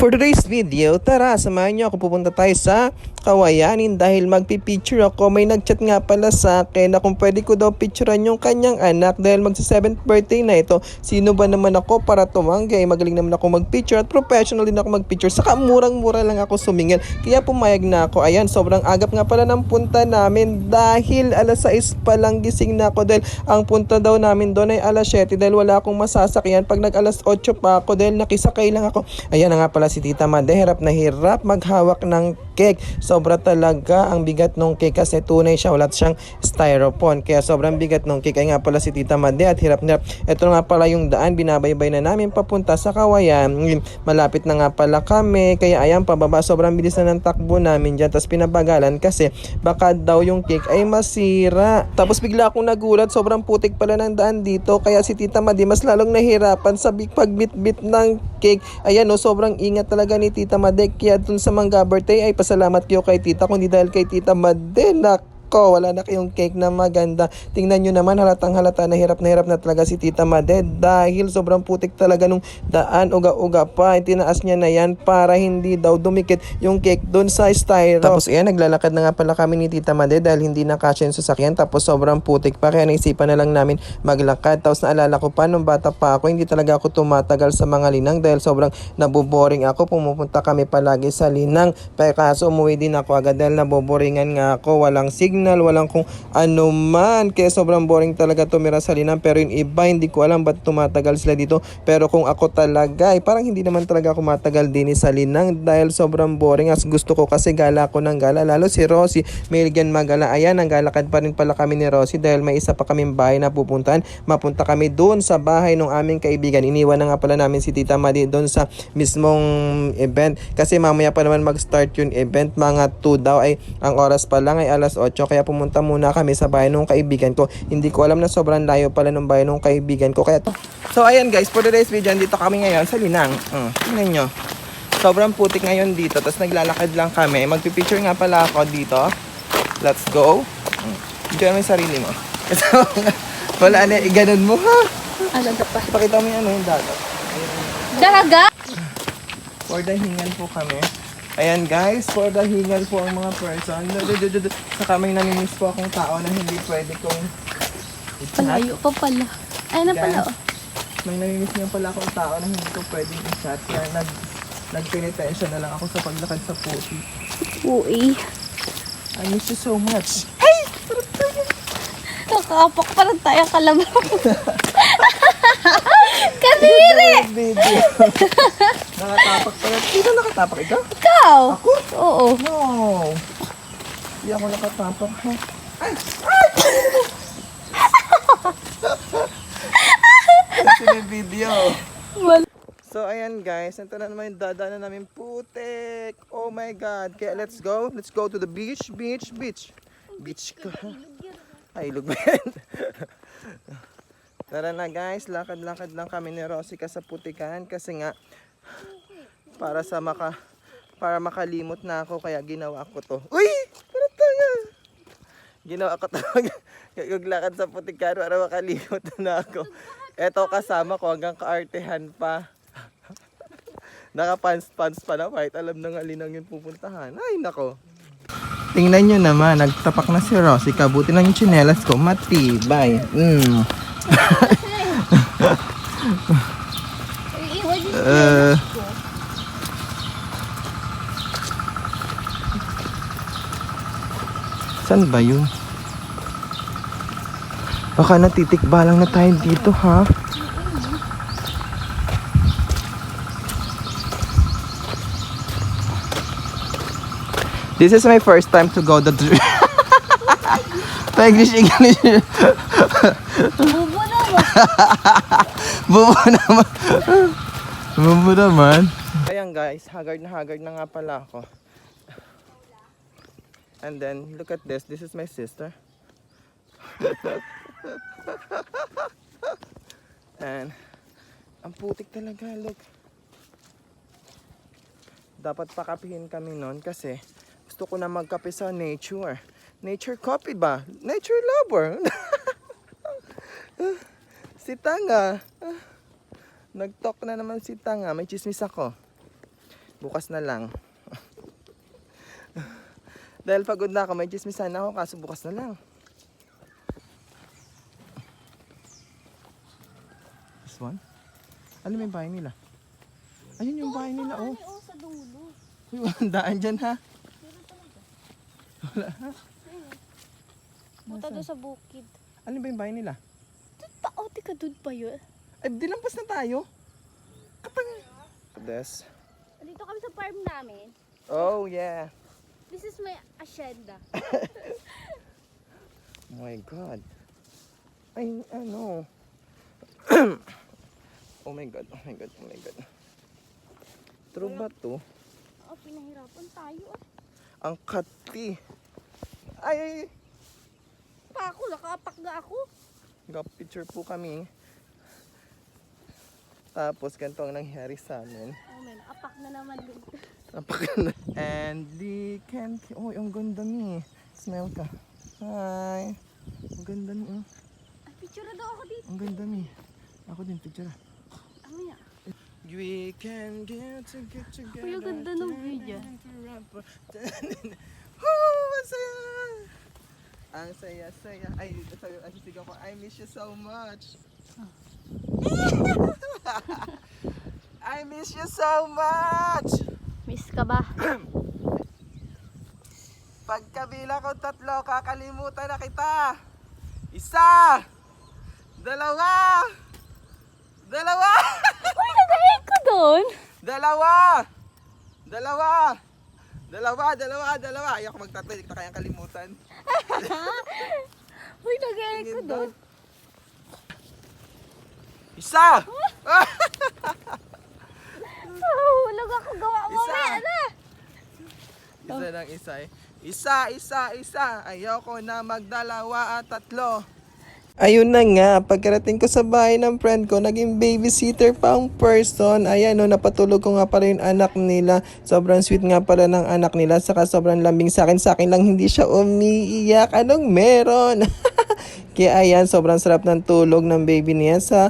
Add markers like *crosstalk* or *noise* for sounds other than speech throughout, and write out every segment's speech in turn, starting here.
For today's video, tara, samahan niyo ako. Pupunta tayo sa Kawayanin dahil magpipicture ako. May nagchat nga pala sa akin na kung pwede ko daw picturean yung kanyang anak dahil magsa 7th birthday na ito. Sino ba naman ako para tumanggi? Magaling naman ako magpicture at professional din ako magpicture. Saka murang-mura lang ako sumingil. Kaya pumayag na ako. Ayan, sobrang agap nga pala ng punta namin dahil alas 6 pa lang gising na ako dahil ang punta daw namin doon ay alas 7 dahil wala akong masasakyan. Pag nag alas 8 pa ako dahil nakisakay lang ako. Ayan na nga pala si Tita Made. Hirap na hirap maghawak ng cake. Sobra talaga ang bigat ng cake kasi tunay siya. Wala siyang styrofoam. Kaya sobrang bigat ng cake. Ay nga pala si Tita Made at hirap na. Ito nga pala yung daan. Binabaybay na namin papunta sa Kawayan. Malapit na nga pala kami. Kaya ayan pababa. Sobrang bilis na ng takbo namin dyan. Tapos pinabagalan kasi baka daw yung cake ay masira. Tapos bigla akong nagulat. Sobrang putik pala ng daan dito. Kaya si Tita Madi mas lalong nahirapan sa big pagbit-bit ng cake. Ayan no, sobrang ingat talaga ni Tita Made. Kaya dun sa Mangga birthday ay pasalamat kayo kay Tita. Kundi dahil kay Tita Made. Nako, wala na kayong cake na maganda. Tingnan nyo naman, halatang halata na hirap na hirap na talaga si Tita Made dahil sobrang putik talaga nung daan, uga-uga pa. Tinaas niya na yan para hindi daw dumikit yung cake doon sa styro. Tapos ayan, naglalakad na nga pala kami ni Tita Made dahil hindi na kasya yung sasakyan. Tapos sobrang putik pa kaya naisipan na lang namin maglakad. Tapos naalala ko pa nung bata pa ako, hindi talaga ako tumatagal sa mga linang dahil sobrang naboboring ako. Pumupunta kami palagi sa linang. Pero kaso umuwi din ako agad dahil naboboringan nga ako. Walang signal, walang kung ano man. Kaya sobrang boring talaga tumira sa linang. Pero yung iba, hindi ko alam ba't tumatagal sila dito. Pero kung ako talaga, eh, parang hindi naman talaga ako matagal din sa linang dahil sobrang boring. As gusto ko kasi gala ako ng gala. Lalo si Rosie, Milligan Magala. Ayan, nanggalakad pa rin pala kami ni Rosie dahil may isa pa kaming bahay na pupuntahan. Mapunta kami doon sa bahay ng aming kaibigan. Iniwan na nga pala namin si Tita Madi doon sa mismong event. Kasi mamaya pa naman mag-start yung event. Mga 2 daw ay ang oras pa lang ay alas 8. Kaya pumunta muna kami sa bahay ng kaibigan ko. Hindi ko alam na sobrang layo pala ng bahay ng kaibigan ko. Kaya to. So ayan guys, for today's video, dito kami ngayon sa Linang. Uh, tingnan nyo. Sobrang putik ngayon dito. Tapos naglalakad lang kami. Magpipicture nga pala ako dito. Let's go. Mm. Enjoy mo yung sarili mo. *laughs* Wala na, iganon mo ha. Alaga pa. Pakita mo yung ano yung dagat. Daga? For the hingal po kami. Ayan guys, for the hingal po ang mga person. Saka may namimiss po akong tao na hindi pwede kong i-chat. Palayo pa pala. Ay na pala. Guys, May namimiss nga pala akong tao na hindi ko pwedeng i-chat. Kaya nag, nagpinitensya na lang ako sa paglakad sa puti. oh. Uy. I miss you so much. Nakapak pa lang tayo kalabaw. *laughs* Kadiri! Nakatapak pala. Sino nakatapak? Ikaw? Ikaw? Ako? Oo. No. Hindi ako nakatapak. Ha? Ay! Ay! Ito na yung video. So, ayan guys. Ito na naman yung dadaanan namin putik. Oh my God. Kaya let's go. Let's go to the beach, beach, beach. Beach ka. Ay, ilog ba yan? Tara na guys. Lakad-lakad lang kami ni Rosica sa putikan. Kasi nga, *laughs* para sa maka para makalimot na ako kaya ginawa ko to. Uy! Para tanga! Ginawa ko to. *laughs* Gaglakad sa putikan para makalimot na ako. Eto kasama ko hanggang kaartehan pa. *laughs* Naka-pants-pants pa na kahit alam na nga linang yung pupuntahan. Ay, nako. Tingnan nyo naman, nagtapak na si Rosie. Kabuti lang yung tsinelas ko. Matibay. Mm. *laughs* Uh, Saan ba yun? Baka natitikba lang na tayo dito, ha? This is my first time to go the... *laughs* English, English. *laughs* *laughs* Bubo naman. Bubo naman. Ayan guys, haggard na haggard na nga pala ako. And then, look at this. This is my sister. *laughs* And, ang putik talaga, look. Dapat pakapihin kami nun kasi gusto ko na magkape sa nature. Nature coffee ba? Nature lover. *laughs* si Tanga. Nag-talk na naman si Tanga. May chismis ako. Bukas na lang. *laughs* Dahil pagod na ako, may chismisan ako, kaso bukas na lang. This one? Ano yung bahay nila? Ayun yung bahay nila, oh. Oh, sa dulo. Uy, walang daan dyan, ha? Meron talaga. Wala, ha? Punta doon sa bukid. Ano ba yung bahay nila? Oh, tika, doon pa yun. Ay, dilampas na tayo. Kapag... Des. Dito kami sa farm namin. Oh, yeah. This is my asyenda. Oh *laughs* my God. Ay, ano. *coughs* oh my God, oh my God, oh my God. True ba to? Oh, pinahirapan tayo ah. Ang kati. Ay, ay, ay. Pa ako, nakaapak na ako. Nag-picture po kami. Tapos, ganito ang nangyari sa amin. Oh man, apak na naman dun. Napaka And the can... Oh, ang ganda ni. Smell ka. Hi. Ang ganda ni. Oh. Ay, picture na daw ako dito. Ang ganda ni. Ako din, picture. ah. Ano yan? We can get to get together. Uy, ang ganda ng dyan. *laughs* Woo! Ang saya! Ang saya-saya. Ay, sabi, ay, sisigaw ko, I miss you so much. *laughs* I miss you so much! Miss ka ba? *clears throat* Pagkabila ko tatlo, kakalimutan na kita. Isa! Dalawa! Dalawa! *laughs* Uy, nagayin ko doon. Dalawa! Dalawa! Dalawa, dalawa, dalawa. Ayoko magtatlo, hindi ko na kayang kalimutan. *laughs* Uy, nagayin ko doon. Isa! Ah! Nahulog ako gawa mo. Isa. Na. isa lang isa eh. Isa, isa, isa. Ayoko na magdalawa at tatlo. Ayun na nga, pagkarating ko sa bahay ng friend ko, naging babysitter pa ang person. Ayan, no, napatulog ko nga pala yung anak nila. Sobrang sweet nga pala ng anak nila. Saka sobrang lambing sa akin. Sa akin lang hindi siya umiiyak. Anong meron? *laughs* Kaya ayan, sobrang sarap ng tulog ng baby niya sa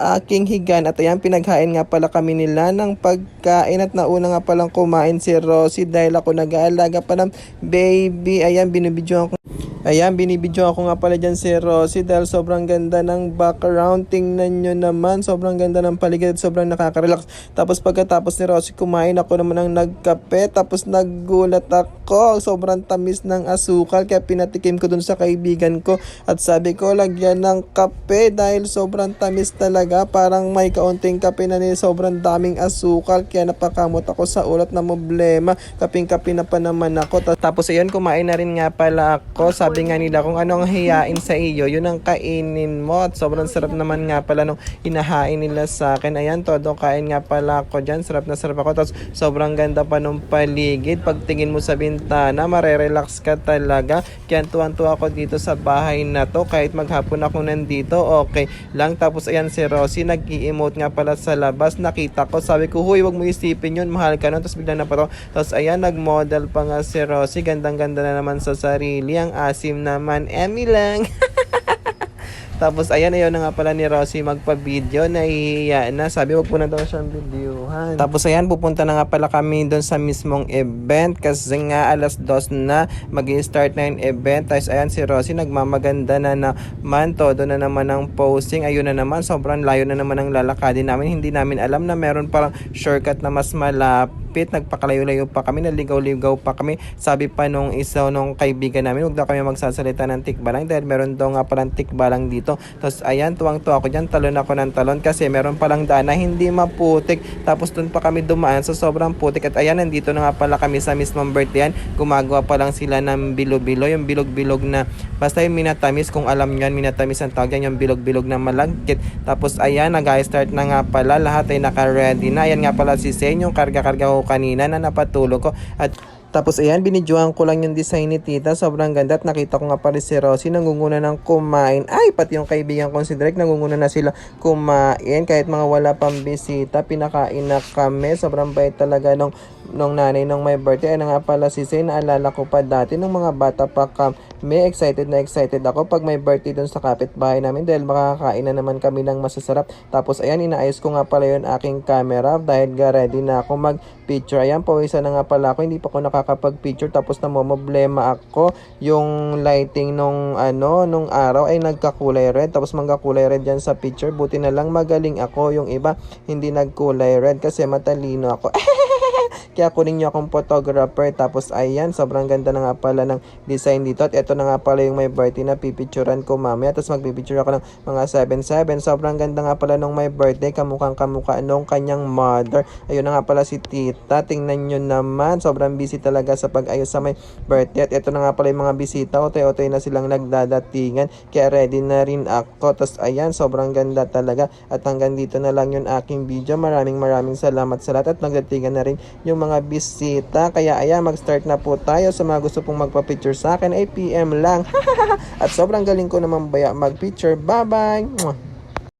aking higan. At ayan, pinaghain nga pala kami nila ng pagkain at nauna nga palang kumain si Rosie dahil ako nag-aalaga pa ng baby. Ayan, binibidyoan ko. Ayan, binibidyo ako nga pala dyan si Rosie dahil sobrang ganda ng background. Tingnan nyo naman, sobrang ganda ng paligid at sobrang nakaka-relax. Tapos pagkatapos ni Rosie kumain, ako naman ang nagkape. Tapos naggulat ako, sobrang tamis ng asukal. Kaya pinatikim ko dun sa kaibigan ko. At sabi ko, lagyan ng kape dahil sobrang tamis talaga. Parang may kaunting kape na ni sobrang daming asukal. Kaya napakamot ako sa ulat na problema. Kaping-kape na pa naman ako. Ta- Tapos ayun, kumain na rin nga pala ako. Sabi nga nila, kung ano ang hiyain sa iyo, yun ang kainin mo. At sobrang sarap naman nga pala nung hinahain nila sa akin. Ayan, todo kain nga pala ako dyan. Sarap na sarap ako. Tapos sobrang ganda pa nung paligid. Pagtingin mo sa bintana, marerelax ka talaga. Kaya tuwan-tuwa ako dito sa bahay na to. Kahit maghapon ako nandito, okay lang. Tapos ayan si Rosie, nag-i-emote nga pala sa labas. Nakita ko, sabi ko, huy, wag mo isipin yun. Mahal ka nun. Tapos bigla na pa to. Tapos ayan, nag-model pa nga si Rosie. Gandang-ganda na naman sa sarili. Ang asim naman. Emmy lang. *laughs* Tapos ayan, ayaw na nga pala ni Rosie magpa-video. Nahihiya na. Sabi, wag po na daw siyang videohan. Tapos ayan, pupunta na nga pala kami doon sa mismong event. Kasi nga alas dos na mag start na yung event. Tapos ayan, si Rosie nagmamaganda na naman. Todo na naman ang posing. Ayun na naman, sobrang layo na naman ang lalakadin namin. Hindi namin alam na meron parang shortcut na mas malapit. Nagpakalayo-layo pa kami. Naligaw-ligaw pa kami. Sabi pa nung isa nung kaibigan namin, huwag daw kami magsasalita ng tikbalang dahil meron daw nga palang tikbalang dito. Tapos ayan, tuwang-tuwa ako dyan. Talon ako ng talon kasi meron palang daan na hindi maputik. Tapos dun pa kami dumaan sa sobrang putik. At ayan, nandito na nga pala kami sa mismong birthday. Gumagawa pa lang sila ng bilo-bilo. Yung bilog-bilog na, basta yung minatamis, kung alam nyo yan, minatamis ang tawag yan, yung bilog-bilog na malagkit. Tapos ayan, nag-start na nga pala. Lahat ay naka-ready na. Ayan nga pala si Sen, yung karga-karga ko kanina na napatulog ko. At tapos ayan, binidyoan ko lang yung design ni tita. Sobrang ganda at nakita ko nga pala si Rosie nangunguna ng kumain. Ay, pati yung kaibigan ko si Drake nangunguna na sila kumain. Kahit mga wala pang bisita, pinakain na kami. Sobrang bait talaga nung nung nanay nung may birthday. Ano nga pala si Say, naalala ko pa dati nung mga bata pa kami, excited na excited ako pag may birthday dun sa kapitbahay namin dahil makakain na naman kami ng masasarap. Tapos ayan, inaayos ko nga pala yun aking camera dahil ga ready na ako mag-picture. Ayan, pawisan na nga pala ako, hindi pa ako nakakapag-picture tapos namomoblema ako yung lighting nung ano, nung araw ay nagkakulay red tapos mangkakulay red yan sa picture. Buti na lang magaling ako, yung iba hindi nagkulay red kasi matalino ako. *laughs* Kaya kunin niyo akong photographer. Tapos ayan, sobrang ganda na nga pala ng design dito. At ito na nga pala yung may birthday na pipicturan ko mamaya. Tapos magpipicture ako ng mga 7-7. Sobrang ganda nga pala nung may birthday. Kamukhang kamukha nung kanyang mother. Ayun na nga pala si tita. Tingnan nyo naman. Sobrang busy talaga sa pag-ayos sa may birthday. At ito na nga pala yung mga bisita. Otoy-otoy na silang nagdadatingan. Kaya ready na rin ako. Tapos ayan, sobrang ganda talaga. At hanggang dito na lang yung aking video. Maraming maraming salamat sa lahat. At nagdatingan na rin yung mga bisita. Kaya ayan, mag-start na po tayo. Sa mga gusto pong magpa-picture sa akin, ay PM lang. *laughs* At sobrang galing ko naman baya mag-picture. Bye-bye!